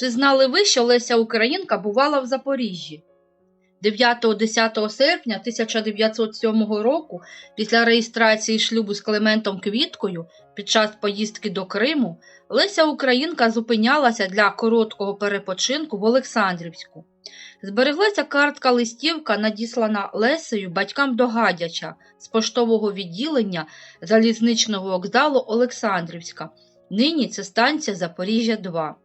Чи знали ви, що Леся Українка бувала в Запоріжжі? 9-10 серпня 1907 року, після реєстрації шлюбу з Клементом Квіткою, під час поїздки до Криму, Леся Українка зупинялася для короткого перепочинку в Олександрівську. Збереглася картка листівка, надіслана Лесею батькам до Гадяча з поштового відділення залізничного вокзалу Олександрівська. Нині це станція Запоріжжя 2.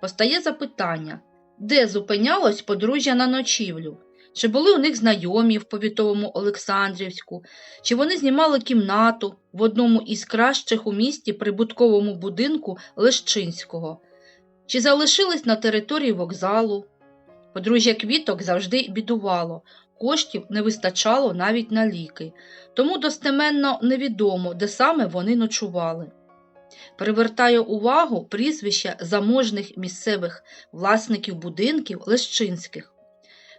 Постає запитання, де зупинялось подружжя на ночівлю? Чи були у них знайомі в повітовому Олександрівську, чи вони знімали кімнату в одному із кращих у місті прибутковому будинку Лещинського, чи залишились на території вокзалу? Подружжя квіток завжди бідувало, коштів не вистачало навіть на ліки, тому достеменно невідомо, де саме вони ночували. Привертає увагу прізвища заможних місцевих власників будинків Лещинських,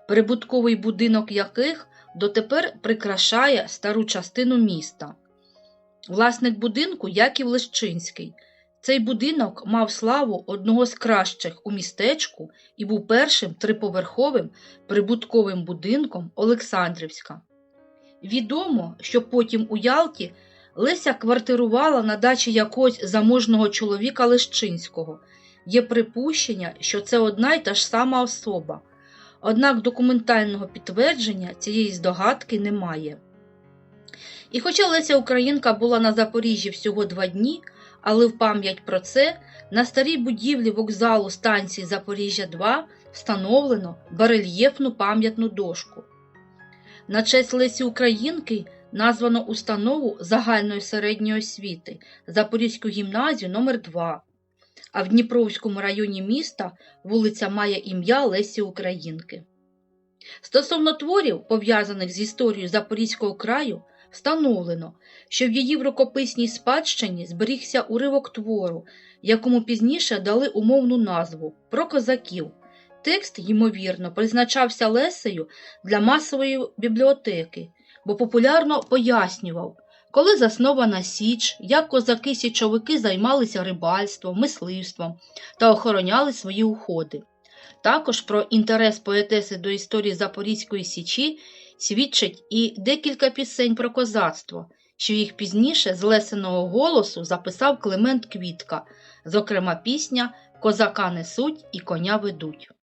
прибутковий будинок яких дотепер прикрашає стару частину міста. Власник будинку Яків Лещинський. Цей будинок мав славу одного з кращих у містечку і був першим триповерховим прибутковим будинком Олександрівська. Відомо, що потім у Ялті Леся квартирувала на дачі якогось заможного чоловіка Лещинського. Є припущення, що це одна й та ж сама особа. Однак документального підтвердження цієї здогадки немає. І хоча Леся Українка була на Запоріжжі всього два дні, але в пам'ять про це на старій будівлі вокзалу станції Запоріжжя 2 встановлено барельєфну пам'ятну дошку. На честь Лесі Українки названо установу загальної середньої освіти Запорізьку гімназію номер 2 а в Дніпровському районі міста вулиця має ім'я Лесі Українки. Стосовно творів, пов'язаних з історією Запорізького краю, встановлено, що в її в рукописній спадщині зберігся уривок твору, якому пізніше дали умовну назву про козаків. Текст, ймовірно, призначався Лесею для масової бібліотеки, бо популярно пояснював, коли заснована Січ, як козаки-січовики займалися рибальством, мисливством та охороняли свої уходи. Також про інтерес поетеси до історії Запорізької Січі свідчить і декілька пісень про козацтво, що їх пізніше з лесеного голосу записав Климент Квітка, зокрема пісня Козака несуть і коня ведуть.